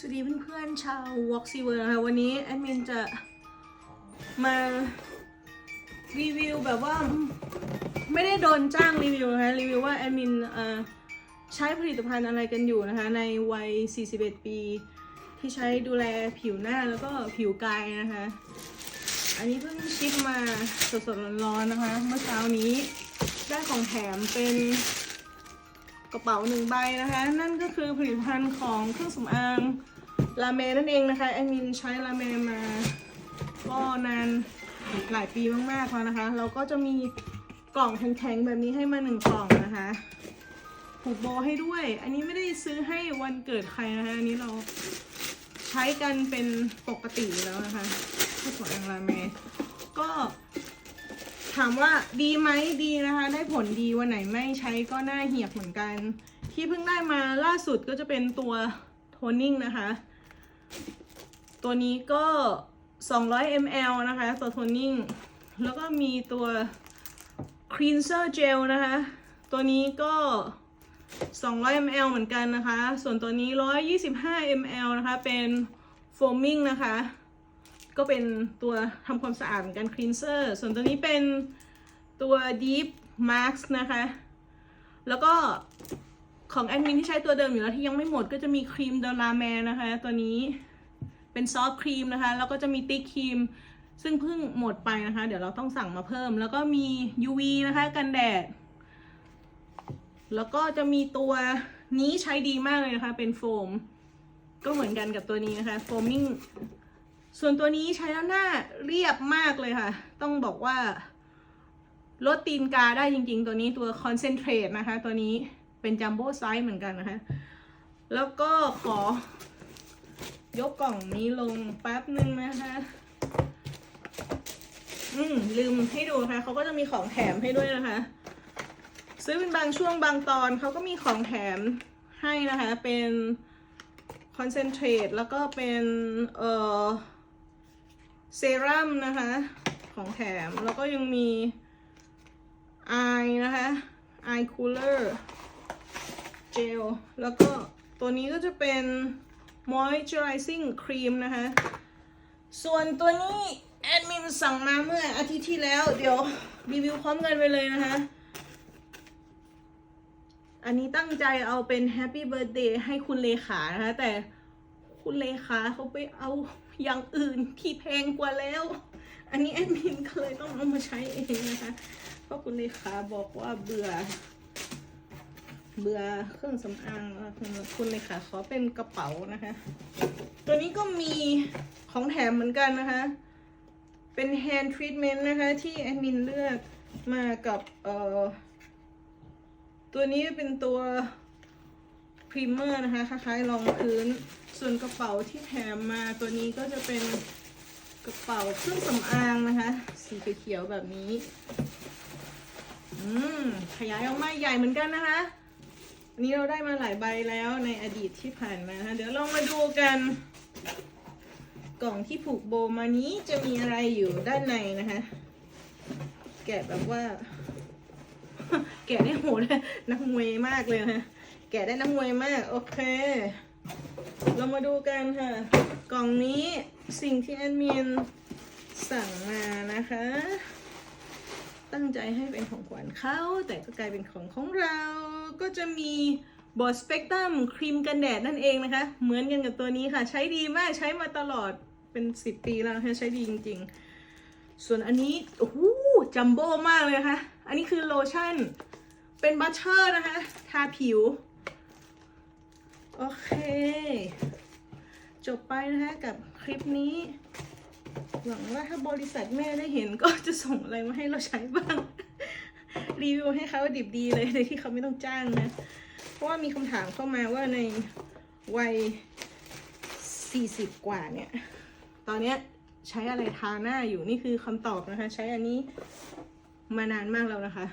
สวัสดีเพื่อนๆชาว w a l k s y w o r l d นะคะวันนี้แอดมินจะมารีวิวแบบว่าไม่ได้โดนจ้างรีวิวนะคะรีวิวว่าแอดมินใช้ผลิตภัณฑ์อะไรกันอยู่นะคะ ในวัย 41 ปี ที่ใช้ดูแลผิวหน้าแล้วก็ผิวกายนะคะ อันนี้เพิ่งชิปมาสดๆร้อนๆนะคะ เมื่อเช้านี้ได้ของแถมเป็นกระเป๋าหนึ่งใบนะคะ นั่นก็คือผลิตภัณฑ์ของเครื่องสำอาง ลาเมนั่นเองนะคะแอดมินใช้ลาเมมาก็นานหลายปีมากๆแล้วนะคะ เราก็จะมีกล่องแข็งๆแบบนี้ให้มาหนึ่งกล่องนะคะผูกโบให้ด้วย อันนี้ไม่ได้ซื้อให้วันเกิดใครนะคะอันนี้เราใช้กันเป็นปกติแล้วนะคะเครื่องสำอางลาเมก็ถามว่าดีไหมดีนะคะ ได้ผลดีวันไหนไม่ใช้ก็หน้าเหี่ยกเหมือนกัน ที่เพิ่งได้มาล่าสุดก็จะเป็นตัวโทนนิ่งนะคะ ตัวนี้ก็ 200 ml นะคะ ตัวโทนนิ่ง แล้วก็มีตัว cleanser gel นะคะ ตัวนี้ก็ 200 ml เหมือนกันนะคะ ส่วนตัวนี้ 125 ml นะคะ เป็น foaming นะคะ ก็เป็นตัวทำความสะอาดเหมือนกัน cleanser ส่วนตัวนี้เป็นตัว deep mask นะคะ แล้วก็ของแอดมินที่ใช้ตัวเดิมอยู่แล้วที่ยังไม่หมดก็จะมีครีมเดลาแมนนะคะ ตัวนี้ เป็นซอฟต์ครีมนะคะ แล้วก็จะมีติ๊กครีม ซึ่งเพิ่งหมดไปนะคะ เดี๋ยวเราต้องสั่งมาเพิ่ม แล้วก็มี UV นะคะ กันแดด แล้วก็จะมีตัวนี้ใช้ดีมากเลยนะคะ เป็นโฟม ก็เหมือนกันกับตัวนี้นะคะ foaming ส่วนตัวนี้ใช้แล้วหน้าเรียบมากเลยค่ะ ต้องบอกว่าลดตีนกาได้จริง ๆ ตัวนี้ตัว concentrate นะคะ ตัวนี้เป็นจัมโบ้ไซส์เหมือนกันนะคะ แล้วก็ขอ ยกกล่องนี้ลงแป๊บหนึ่งนะคะ อืมลืมให้ดูนะคะเขาก็จะมีของแถมให้ด้วยนะคะ ซื้อเป็นบางช่วงบางตอนเขาก็มีของแถมให้นะคะ เป็นคอนเซนเทรตแล้วก็เป็นเอ่อเซรั่มนะคะ ของแถมแล้วก็ยังมีไอนะคะไอคูลเลอร์เจลแล้วก็ตัวนี้ก็จะเป็น moisturizing cream นะคะ ส่วนตัวนี้แอดมินสั่งมาเมื่ออาทิตย์ที่แล้ว เดี๋ยวรีวิวพร้อมกันไปเลยนะคะ อันนี้ตั้งใจเอาเป็น Happy Birthday ให้คุณเลขานะคะ แต่คุณเลขาเขาไปเอาอย่างอื่นที่แพงกว่าแล้ว อันนี้แอดมินเลยต้องเอามาใช้เองนะคะ เพราะคุณเลขาบอกว่าเบื่อ เบื่อเครื่องสำอางแล้วคุณเลขาขอเป็นกระเป๋านะคะ ตัวนี้ก็มีของแถมเหมือนกันนะคะ เป็น hand treatment นะคะ ที่แอดมินเลือกมากับเอ่อตัวนี้เป็นตัวพรีเมอร์นะคะคล้ายๆรองพื้น ส่วนกระเป๋าที่แถมมาตัวนี้ก็จะเป็นกระเป๋าเครื่องสำอางนะคะ สีเขียวแบบนี้ อืม ขยายออกมาใหญ่เหมือนกันนะคะ อันนี้เราได้มาหลายใบแล้วในอดีตที่ผ่านมานะคะเดี๋ยวลองมาดูกัน กล่องที่ผูกโบมานี้จะมีอะไรอยู่ด้านในนะคะ แกะแบบว่า แกะได้โหดนักมวยมากเลยนะแกะได้นักมวยมาก โอเค เรามาดูกันค่ะ กล่องนี้สิ่งที่แอดมินสั่งมานะคะ ตั้งใจให้เป็นของขวัญเขาแต่ก็กลายเป็นของของเรา ก็จะมีบอดสเปกตรัมครีมกันแดดนั่นเองนะคะ เหมือนกันกับตัวนี้ค่ะ ใช้ดีมากใช้มาตลอดเป็น 10 ปีแล้วนะคะใช้ดีจริง ๆ ส่วนอันนี้โอ้โหจัมโบ้มากเลยนะคะ อันนี้คือโลชั่นเป็นบัตเตอร์นะคะ ทาผิว โอเค จบไปนะคะกับคลิปนี้ หวังว่าถ้าบริษัทแม่ได้เห็นก็จะส่งอะไรมาให้เราใช้บ้าง รีวิวให้เขาดิบดีเลยโดยที่เขาไม่ต้องจ้างนะ เพราะว่ามีคำถามเข้ามาว่าในวัย 40 กว่าเนี่ย ตอนเนี้ยใช้อะไรทาหน้าอยู่นี่คือคำตอบนะคะ ใช้อันนี้มานานมากแล้วนะคะ